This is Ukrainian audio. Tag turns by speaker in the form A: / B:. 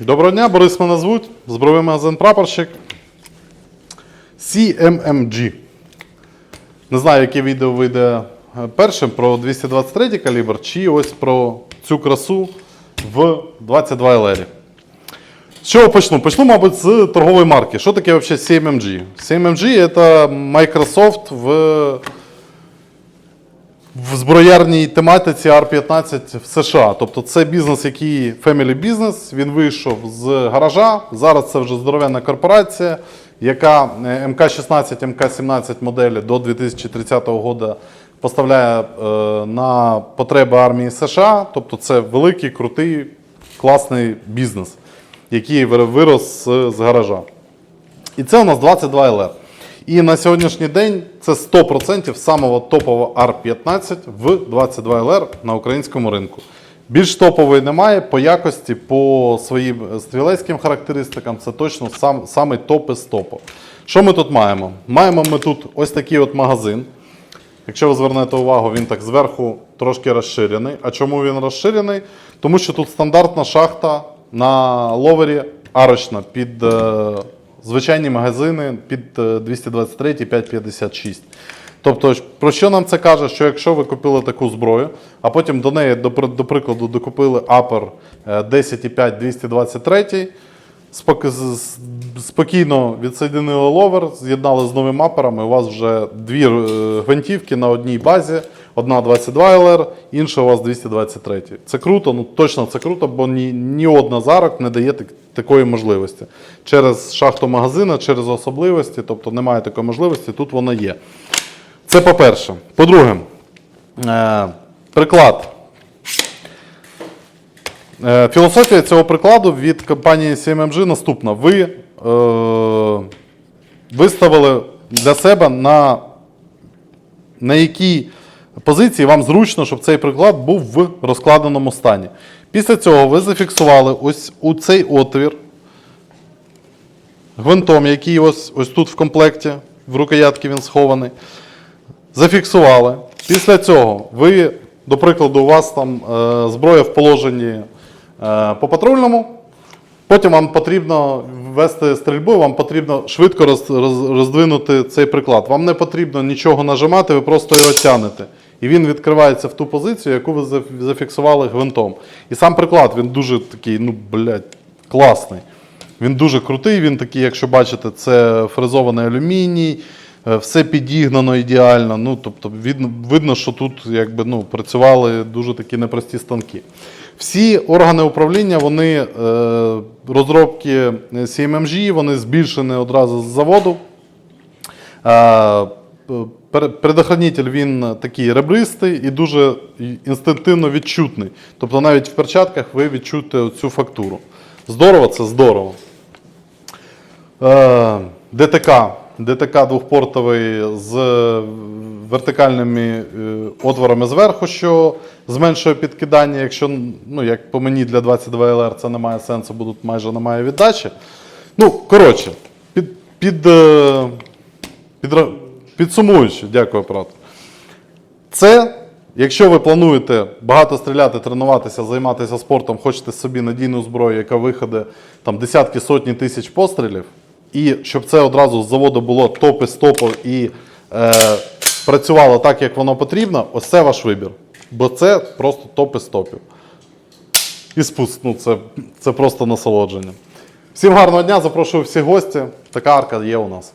A: Доброго дня, Борис мене звуть, збройний магазин прапорщик. CMMG. Не знаю, яке відео вийде першим про 223 калібр, чи ось про цю красу в 22 LR. З чого почну? Почну, мабуть, з торгової марки. Що таке взагалі CMMG? CMMG це Microsoft в в зброярній тематиці R15 в США. Тобто це бізнес, який family business, він вийшов з гаража. Зараз це вже здоровенна корпорація, яка е, МК-16, МК-17 моделі до 2030 року поставляє е, на потреби армії США. Тобто це великий, крутий, класний бізнес, який вирос з, гаража. І це у нас 22 LR. І на сьогоднішній день це 100% самого топового R15 в 22 LR на українському ринку. Більш топової немає по якості, по своїм стрілецьким характеристикам, це точно сам, самий топ із топу. Що ми тут маємо? Маємо ми тут ось такий от магазин. Якщо ви звернете увагу, він так зверху трошки розширений. А чому він розширений? Тому що тут стандартна шахта на ловері арочна під е, звичайні магазини під е, 223 556. Тобто, про що нам це каже? Що якщо ви купили таку зброю, а потім до неї, до, до прикладу, докупили Апер 10,5 223, спок- з- з- спокійно відсоєдинили ловер, з'єднали з новим апером, і у вас вже дві е, гвинтівки на одній базі. Одна 22 LR, інша у вас 223. Це круто, ну точно це круто, бо ні, ні одна зарок не дає такої можливості. Через шахту магазина, через особливості, тобто немає такої можливості, тут вона є. Це по-перше. По-друге, е, приклад. Е, Філософія цього прикладу від компанії CMMG наступна. Ви е, виставили для себе на, на якій позиції вам зручно, щоб цей приклад був в розкладеному стані. Після цього ви зафіксували ось у цей отвір гвинтом, який ось, ось тут в комплекті, в рукоятці він схований. Зафіксували. Після цього ви, до прикладу, у вас там е, зброя в положенні е, по патрульному. Потім вам потрібно ввести стрільбу, вам потрібно швидко роз, роз, роздвинути цей приклад. Вам не потрібно нічого нажимати, ви просто його тягнете. І він відкривається в ту позицію, яку ви зафіксували гвинтом. І сам приклад він дуже такий, ну, блядь, класний. Він дуже крутий, він такий, якщо бачите, це фрезований алюміній, е, все підігнано ідеально. Ну, тобто, видно, що тут якби, ну, працювали дуже такі непрості станки. Всі органи управління, вони е, розробки CMMG, вони збільшені одразу з заводу. Е, Предохранитель він такий ребристий і дуже інстинктивно відчутний. Тобто навіть в перчатках ви відчуєте цю фактуру. Здорово, це здорово. Е, ДТК. ДТК двохпортовий з вертикальними е, отворами зверху, що зменшує підкидання. Якщо, ну, як по мені для 22 LR це не має сенсу, бо майже немає віддачі. Ну, коротше, під, під, е, підра- підсумуючи, дякую, оператор. Це, якщо ви плануєте багато стріляти, тренуватися, займатися спортом, хочете собі надійну зброю, яка виходить там десятки сотні тисяч пострілів, і щоб це одразу з заводу було топи з топу і е, працювало так, як воно потрібно, ось це ваш вибір. Бо це просто топи з топів. І спуск, ну це, це просто насолодження. Всім гарного дня, запрошую всіх гості. Така арка є у нас.